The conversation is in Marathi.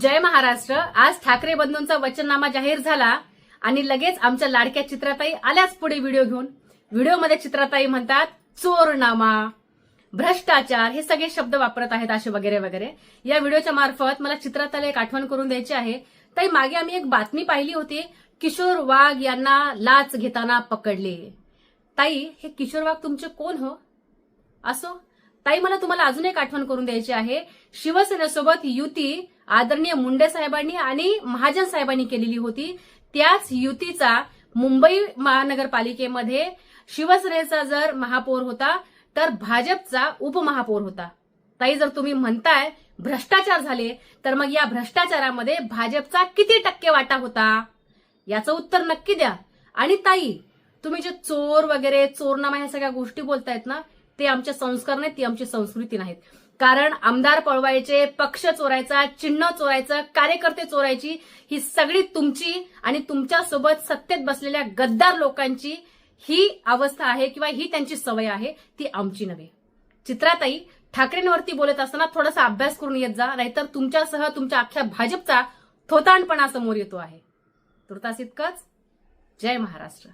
जय महाराष्ट्र. आज ठाकरे बंधूंचा वचननामा जाहीर झाला आणि लगेच आमच्या लाडक्या चित्राताई आल्याच पुढे व्हिडिओ घेऊन. व्हिडिओमध्ये चित्राताई म्हणतात चोरनामा. भ्रष्टाचार हे सगळे शब्द वापरत आहेत असे वगैरे वगैरे. या व्हिडिओच्या मार्फत मला चित्राताईला एक आठवण करून द्यायची आहे. ताई मागे आम्ही एक बातमी पाहिली होती किशोर वाघ यांना लाच घेताना पकडले. ताई हे किशोर वाघ तुमचे कोण हो? असो. ताई मला तुम्हाला अजून एक आठवण करून द्यायची आहे. शिवसेनेसोबत युती आदरणीय मुंडे साहेबांनी आणि महाजन साहेबांनी केलेली होती. त्याच युतीचा मुंबई महानगरपालिकेमध्ये शिवसेनेचा जर महापौर होता तर भाजपचा उपमहापौर होता. ताई जर तुम्ही म्हणताय भ्रष्टाचार झाले तर मग या भ्रष्टाचारामध्ये भाजपचा किती टक्के वाटा होता? याचं उत्तर नक्की द्या. आणि ताई तुम्ही जे चोर वगैरे चोरनामा ह्या सगळ्या गोष्टी बोलतायत ना ते आमचे संस्कार नाहीत ती आमची संस्कृती नाहीत. कारण आमदार पळवायचे पक्ष चोरायचा चिन्ह चोरायचं कार्यकर्ते चोरायची ही सगळी तुमची आणि तुमच्यासोबत सत्तेत बसलेल्या गद्दार लोकांची ही अवस्था आहे किंवा ही त्यांची सवय आहे ती आमची नव्हे. चित्राताई ठाकरेंवरती बोलत असताना थोडासा अभ्यास करून येत जा नाहीतर तुमच्यासह तुमच्या अख्ख्या भाजपचा थोतांडपणा समोर येतो आहे. तुर्तास इतकंच. जय महाराष्ट्र.